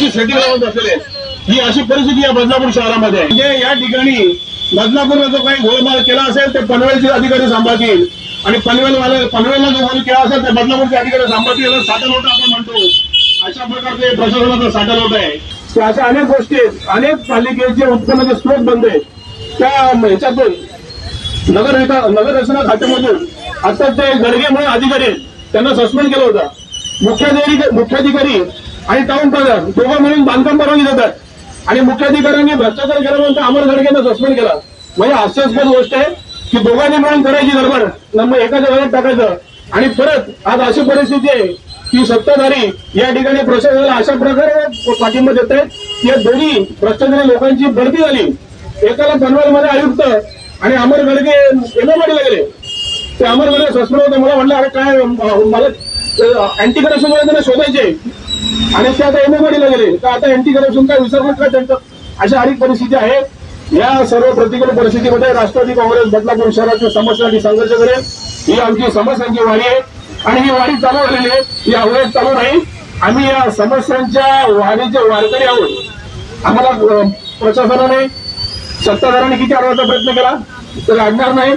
अशी सेटिंग लावून बसलेले ही अशी परिस्थिती या बदलापूर शहरामध्ये म्हणजे या ठिकाणी बदलापूरला जो काही गोळमाल केला असेल ते पनवेलचे अधिकारी सांभाळतील. आणि पनवेलवाले पनवेलला जो गोळ केला असेल ते बदलापूरचे अधिकारी सांभाळतील. याला साठा लोटा आपण म्हणतो. अशा प्रकारचे प्रशासनाचा साठा लोट आहे. की अशा अनेक गोष्टी आहेत. अनेक पालिकेचे उत्पन्नाचे स्रोत बंद आहेत त्या ह्याच्यातून नगर विका- नगर खात्यामधून आता ते गडगे म्हणून अधिकारी आहेत त्यांना सस्पेंड केलं होतं. मुख्याधिकारी मुख्याधिकारी आणि टाउन प्लॅनर दोघं मिळून बांधकाम परवानगी देतात आणि मुख्याधिकाऱ्यांनी भ्रष्टाचार केल्यानंतर अमर गडगेंना सस्पेंड केला. म्हणजे हास्यास्पद गोष्ट आहे की दोघांनी मिळून करायची गडबड. नंबर एकाच्या घरात टाकायचं. आणि परत आज अशी परिस्थिती आहे की सत्ताधारी या ठिकाणी प्रशासनाला अशा प्रकारे पाठिंबा देत आहेत की या दोन्ही भ्रष्टाचारी लोकांची भरती झाली. एकाला पनवेलमध्ये आयुक्त आणि अमर गडगे एमएमआडीला गेले. ते अमर गडगे सस्पेंड होते. मला म्हटलं अरे काय मला अँटी करप्शन त्यांना शोधायचे. आणि ते आता एमएमआडीला गेले. तर आता अँटी करप्शन काय विसरलं काय त्यांचं? अशा अनेक परिस्थिती आहे. या सर्व प्रतिकूल परिस्थितीमध्ये राष्ट्रवादी काँग्रेस बदलापूर शहराच्या समस्यांसाठी संघर्ष करेल ही आमची समस्यांची वारी आहे. आणि ही वारी चालू झालेली आहे. ही अवघड चालू नाही. आम्ही या समस्यांच्या वारीचे वारकरी आहोत. आम्हाला प्रशासनाने सत्ताधाऱ्यांनी किती अडवायचा प्रयत्न केला? तर अडणार नाही.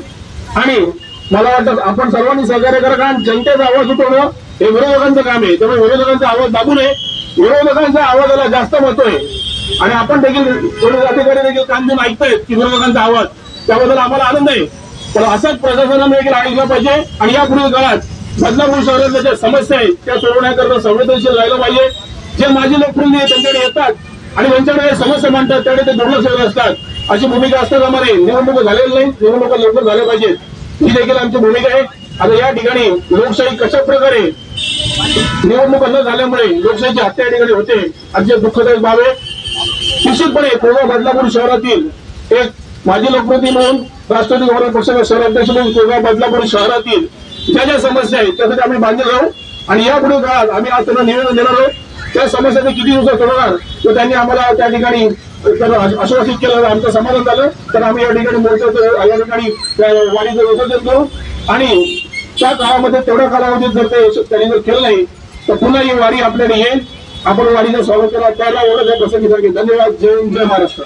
आणि मला वाटतं आपण सर्वांनी सहकार्य करा कारण जनतेचा आवाज उठवणं हे विरोधकांचं काम आहे. त्यामुळे विरोधकांचा आवाज दाबू नये. विरोधकांच्या आवाजाला जास्त महत्त्व आहे. आणि आपण देखील पोलीस अधिकारी देखील काम देऊन ऐकतायत की विरोधकांचा आवाज. त्याबद्दल आम्हाला आनंद आहे. पण असंच प्रशासनाने देखील ऐकलं पाहिजे. आणि या पुढील काळात बदलापूर शहरातल्या ज्या समस्या आहेत त्या सोडवण्याकरता संवेदनशील राहिलं पाहिजे. जे माजी लोकप्रिय त्यांच्याकडे येतात. आणि त्यांच्याकडे समस्या मांडतात त्याकडे ते दुर्लक्ष करत असतात. अशी भूमिका असतात आम्हाला निवडणुका झालेल्या नाही निवडणुका लवकर झाल्या पाहिजेत. ही देखील आमची भूमिका आहे. आता या ठिकाणी लोकशाही कशा प्रकारे निवडणुका न झाल्यामुळे लोकशाहीची हत्या ठिकाणी होते. अतिशय दुःखदायक बाब आहे. निश्चितपणे कोळवा बदलापूर शहरातील एक माजी लोकप्रतिनिधी म्हणून राष्ट्रवादी काँग्रेस पक्षाचे शहराध्यक्ष म्हणून कोळवा बदलापूर शहरातील ज्या ज्या समस्या आहेत त्यासाठी आम्ही बांधले राहू आणि यापुढे काळात आम्ही आज त्यांना निवेदन देणार आहोत. त्या समस्या ते किती दिवसात सोडवणार तर त्यांनी आम्हाला त्या ठिकाणी आश्वासित केलं आमचं समाधान झालं. तर आम्ही या ठिकाणी मोर्चा या ठिकाणी वाढीचं विसर्जन करू. आणि त्या काळामध्ये तेवढ्या कालावधीत जर ते त्यांनी जर केलं नाही तर पुन्हा ही वारी आपल्याकडे येईल. आपण वारीचं स्वागत करा. त्याला एवढं प्रसंगी धन्यवाद. जय जय महाराष्ट्र.